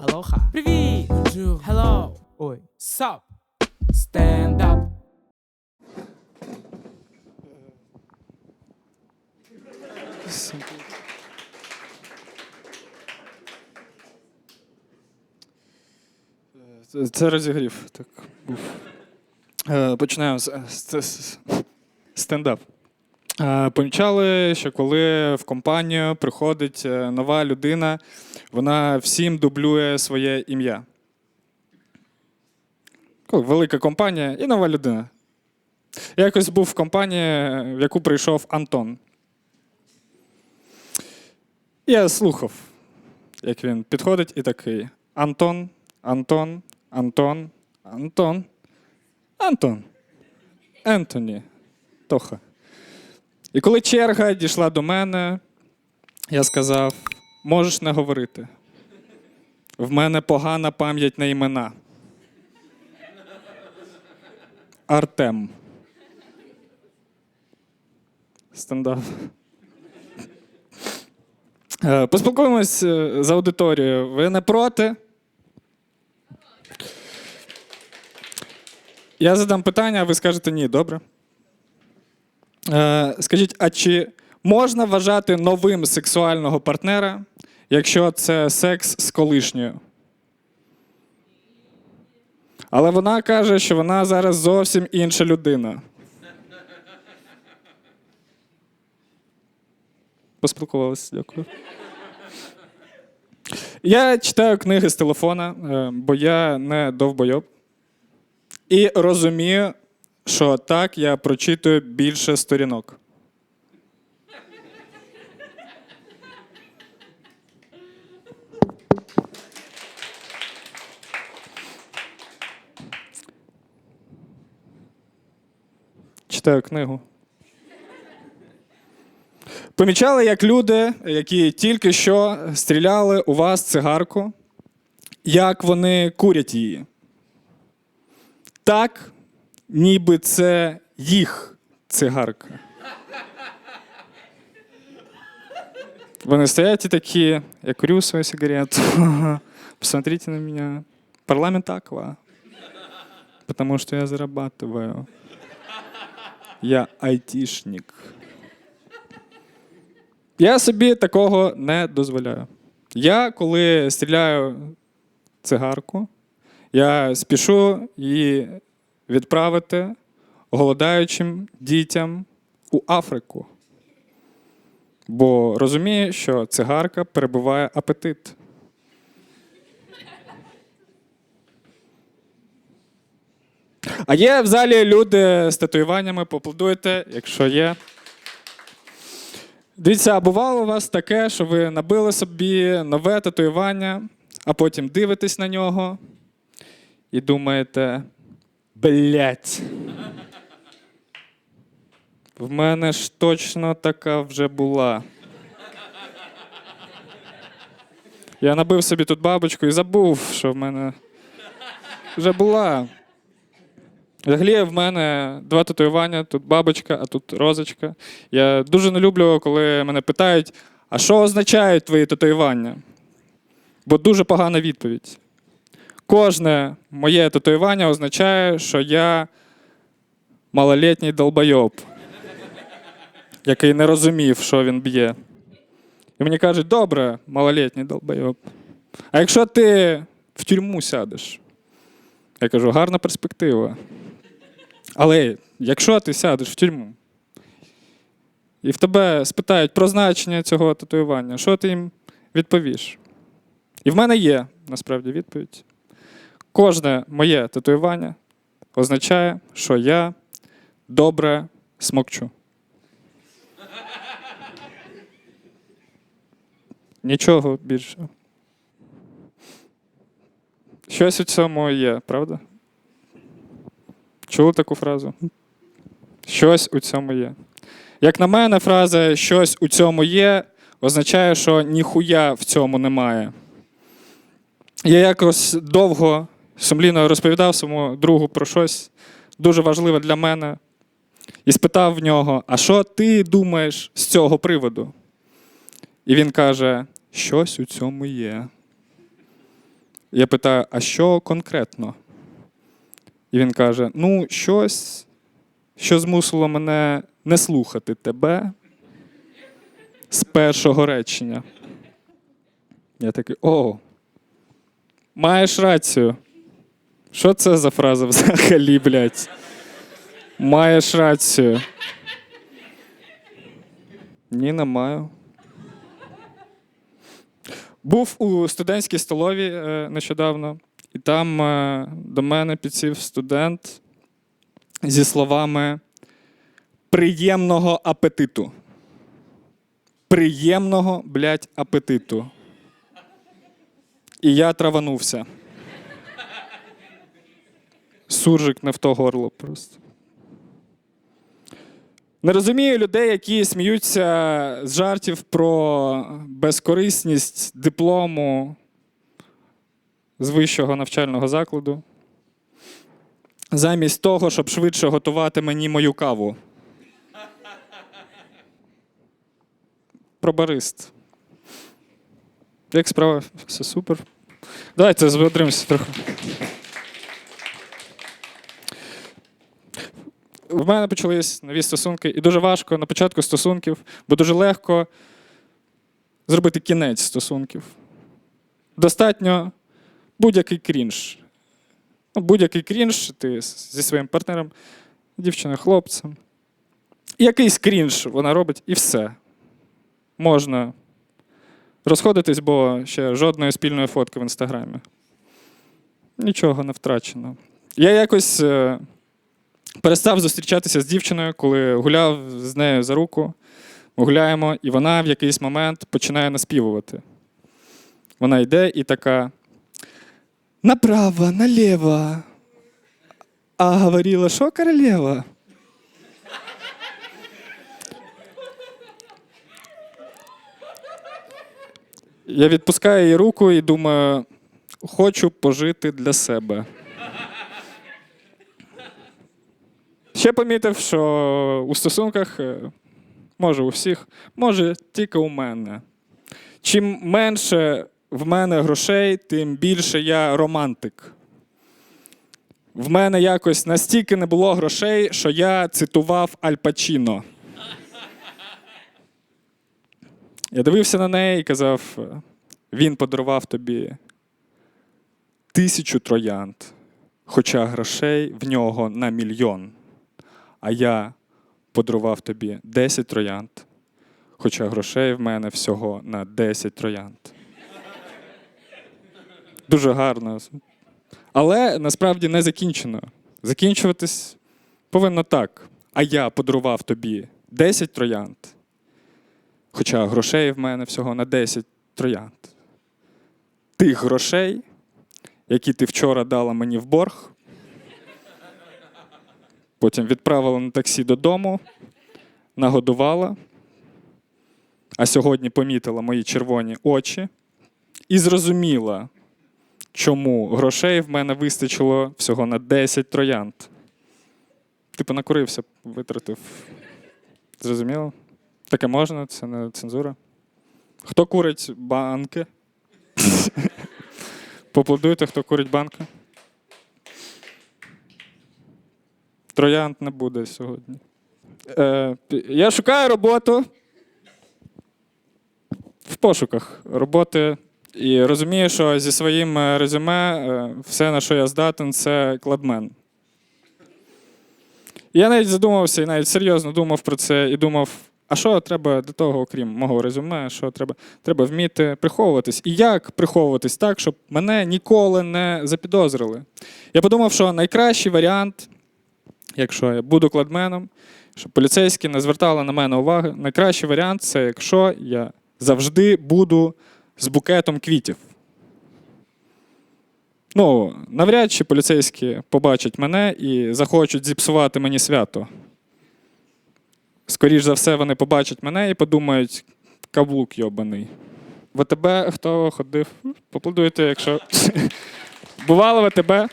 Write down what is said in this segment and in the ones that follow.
Алоха. Привіт. Bonjour. Hello. Ой. Sup. Stand up. Це- Це розігрів. Так. Е, Починаємо з з- з- стендап. Е, Помічали, що коли в компанію приходить е, нова людина, вона всім дублює своє ім'я. Велика компанія і нова людина. Я якось був в компанії, в яку прийшов Антон. Я слухав, як він підходить і такий: Антон, Антон, Антон, Антон, Антон, Ентоні, Тоха. І коли черга дійшла до мене, я сказав: можеш не говорити. В мене погана пам'ять на імена. Артем. Стендап. Е, Поспілкуємось е, з аудиторією. Ви не проти? Я задам питання, а ви скажете ні, добре. Е, скажіть, а чи можна вважати новим сексуального партнера, якщо це секс з колишньою? Але вона каже, що вона зараз зовсім інша людина. Поспілкувалися, дякую. Я читаю книги з телефона, е, бо я не довбойоб. І розумію, що так я прочитую більше сторінок. Читаю книгу. Помічали, як люди, які тільки що стріляли у вас цигарку, як вони курять її. Так, ніби це їх цигарка. Вони стоять і такі, я курю свою сигарету. Посмотрите на меня. Парламент Аква. Потому что я зарабатываю. Я айтишник. Я собі такого не дозволяю. Я, коли стріляю цигарку, я спішу її відправити голодаючим дітям у Африку. Бо розумію, що цигарка перебуває апетит. А є в залі люди з татуюваннями, поаплодуйте, якщо є. Дивіться, а бувало у вас таке, що ви набили собі нове татуювання, а потім дивитесь на нього і думаєте, блять. В мене ж точно така вже була. Я набив собі тут бабочку і забув, що в мене вже була. Взагалі в мене два татуювання, тут бабочка, а тут розочка. Я дуже не люблю, коли мене питають, а що означають твої татуювання? Бо дуже погана відповідь. Кожне моє татуювання означає, що я малолітній долбойоб, який не розумів, що він б'є. І мені кажуть, добре, малолітній долбойоб. А якщо ти в тюрму сядеш? Я кажу, гарна перспектива. Але якщо ти сядеш в тюрму, і в тебе спитають про значення цього татуювання, що ти їм відповіш? І в мене є насправді відповідь. Кожне моє татуювання означає, що я добре смокчу. Нічого більше. Щось у цьому є, правда? Чули таку фразу? Щось у цьому є. Як на мене, фраза щось у цьому є означає, що ніхуя в цьому немає. Я якось довго сумлінно розповідав своєму другу про щось дуже важливе для мене і спитав в нього: а що ти думаєш з цього приводу? І він каже: щось у цьому є. Я питаю, а що конкретно? І він каже: ну, щось, що змусило мене не слухати тебе з першого речення. Я такий: о, маєш рацію. Що це за фраза взагалі, блядь? Маєш рацію. Ні, не маю. Був у студентській столові е, нещодавно, і там е, до мене підсів студент зі словами приємного апетиту. Приємного, блядь, апетиту. І я траванувся. Суржик не в то горло просто. Не розумію людей, які сміються з жартів про безкорисність диплому з вищого навчального закладу. Замість того, щоб швидше готувати мені мою каву. Про барист. Як справа? Все супер. Давайте збодримося трохи. В мене почались нові стосунки, і дуже важко на початку стосунків, бо дуже легко зробити кінець стосунків. Достатньо будь-який крінж. Ну, будь-який крінж, ти зі своїм партнером, дівчиною, хлопцем. Якийсь крінж вона робить, і все. Можна розходитись, бо ще жодної спільної фотки в інстаграмі. Нічого не втрачено. Я якось. Перестав зустрічатися з дівчиною, коли гуляв з нею за руку. Гуляємо, і вона в якийсь момент починає наспівувати. Вона йде і така: направо, наліво. А говорила, що королева? Я відпускаю її руку і думаю, хочу пожити для себе. Ще помітив, що у стосунках, е, може у всіх, може тільки у мене. Чим менше в мене грошей, тим більше я романтик. В мене якось настільки не було грошей, що я цитував Аль Пачіно. Я дивився на неї і казав: е, він подарував тобі тисячу троянд, хоча грошей в нього на мільйон а я подарував тобі 10 троянд, хоча грошей в мене всього на 10 троянд. Дуже гарно. Але насправді не закінчено. Закінчуватись повинно так. А я подарував тобі 10 троянд, хоча грошей в мене всього на 10 троянд. Тих грошей, які ти вчора дала мені в борг, Потім відправила на таксі додому, нагодувала, а сьогодні помітила мої червоні очі і зрозуміла, чому грошей в мене вистачило всього на 10 троянд. Типу накурився, витратив. Зрозуміло? Таке можна, це не цензура. Хто курить банки? Поплодуйте, хто курить банки. Троянд не буде сьогодні. Е, я шукаю роботу в пошуках роботи і розумію, що зі своїм е, резюме е, все, на що я здатен, це кладмен. Я навіть задумався і навіть серйозно думав про це і думав, а що треба для того, окрім мого резюме, що треба? Треба вміти приховуватись. І як приховуватись так, щоб мене ніколи не запідозрили. Я подумав, що найкращий варіант якщо я буду кладменом, щоб поліцейські не звертали на мене уваги. Найкращий варіант це якщо я завжди буду з букетом квітів. Ну, навряд чи поліцейські побачать мене і захочуть зіпсувати мені свято. Скоріш за все, вони побачать мене і подумають, каблук йобаний. В АТБ хто ходив? Поплодуйте, якщо. Бувало в.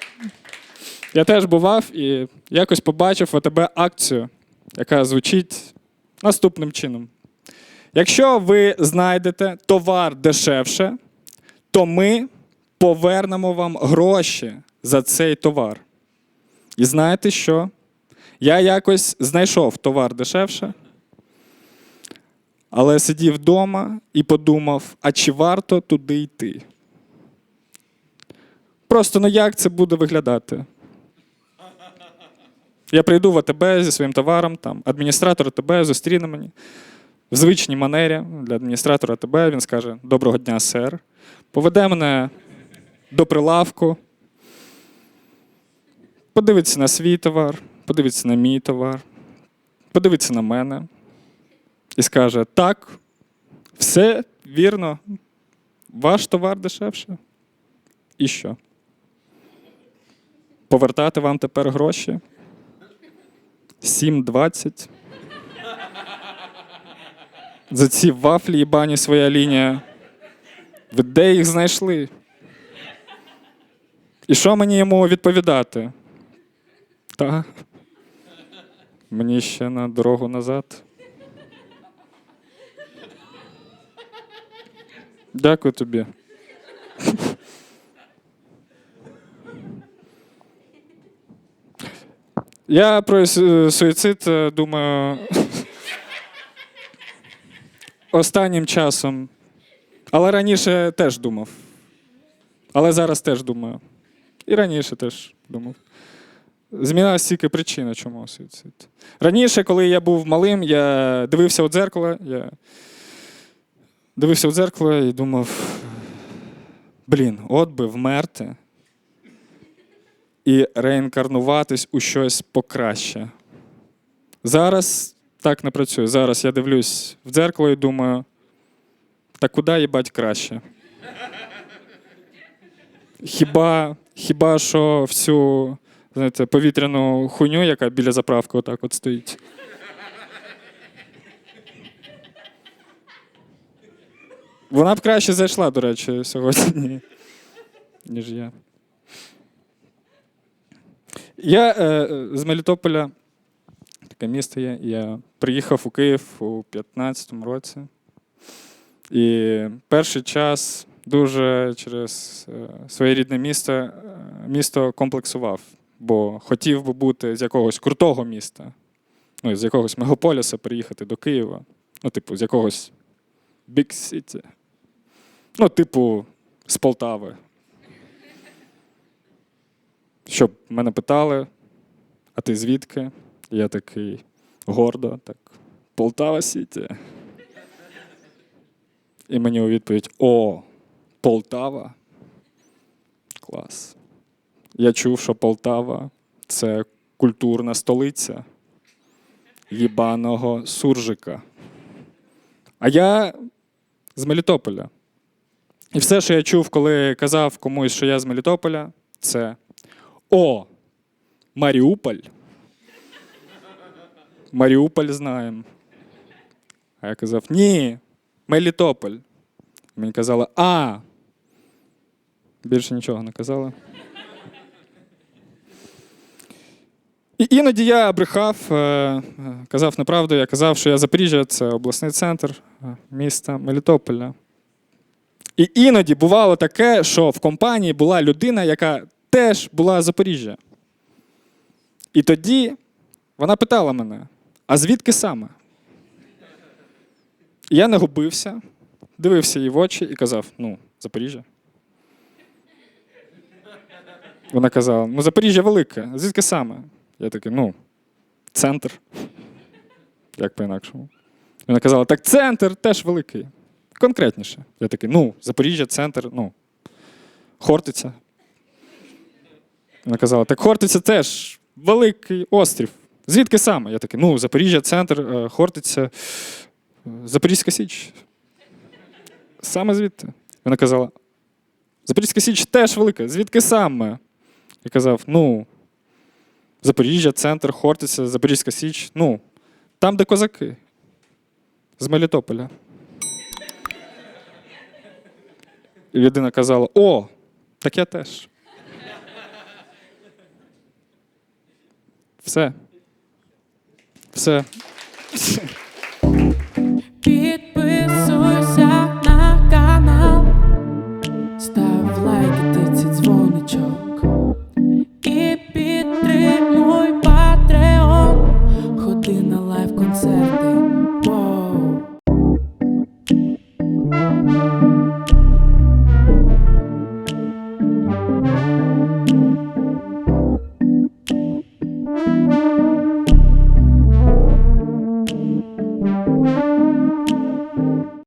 Я теж бував і якось побачив в АТБ акцію, яка звучить наступним чином. Якщо ви знайдете товар дешевше, то ми повернемо вам гроші за цей товар. І знаєте що? Я якось знайшов товар дешевше, але сидів вдома і подумав, а чи варто туди йти? Просто ну як це буде виглядати? Я прийду в АТБ зі своїм товаром, там, адміністратор АТБ зустріне мені в звичній манері для адміністратора АТБ. Він скаже: Доброго дня, сер. Поведе мене до прилавку, подивиться на свій товар, подивиться на мій товар, подивиться на мене і скаже: Так, все вірно, ваш товар дешевше. І що? Повертати вам тепер гроші? 7,20. За ці вафлі їбані своя лінія. Ви де їх знайшли? І що мені йому відповідати? Та. Мені ще на дорогу назад. Дякую тобі. Я про суїцид е, думаю останнім часом. Але раніше теж думав. Але зараз теж думаю. І раніше теж думав. Змінилася тільки причина, чому суїцид. Раніше, коли я був малим, я дивився у дзеркало, я дивився у дзеркало і думав: блін, от би вмерти і реінкарнуватись у щось покраще. Зараз так не працює. Зараз я дивлюсь в дзеркало і думаю, та куди їбать краще? Хіба, хіба що всю знаєте, повітряну хуйню, яка біля заправки отак от стоїть. Вона б краще зайшла, до речі, сьогодні, ніж я. Я е, з Мелітополя, таке місто є. Я приїхав у Київ у 15-му році. І перший час дуже через е, своє рідне місто, е, місто комплексував, бо хотів би бути з якогось крутого міста, ну, з якогось мегаполіса приїхати до Києва. Ну, типу, з якогось Big City. Ну, типу, з Полтави. Щоб мене питали, а ти звідки? Я такий гордо, так, Полтава Сіті. І мені у відповідь: О, Полтава. Клас. Я чув, що Полтава це культурна столиця їбаного суржика. А я з Мелітополя. І все, що я чув, коли казав комусь, що я з Мелітополя, це О, Маріуполь. Маріуполь знаємо. А я казав, ні, Мелітополь. Мені казали, а. Більше нічого не казали. І іноді я брехав, е, казав неправду, я казав, що я Запоріжжя це обласний центр е, міста Мелітополя. І іноді бувало таке, що в компанії була людина, яка теж була Запоріжжя. І тоді вона питала мене: а звідки саме? Я не губився, дивився їй в очі і казав: ну, Запоріжжя. Вона казала: ну, Запоріжжя велике, звідки саме? Я такий, ну, центр. Як по-інакшому. Вона казала, так центр теж великий. Конкретніше. Я такий, ну, Запоріжжя, центр, ну, Хортиця. Вона казала, так Хортиця теж великий острів. Звідки саме? Я такий, ну, Запоріжжя, центр, е, Хортиця, е, Запорізька Січ. Саме звідти. Вона казала, Запорізька Січ теж велика. Звідки саме? Я казав, ну, Запоріжжя, центр, Хортиця, Запорізька Січ. Ну, там, де козаки. З Мелітополя. І людина казала: О, так я теж. Все. Все. Підписуйся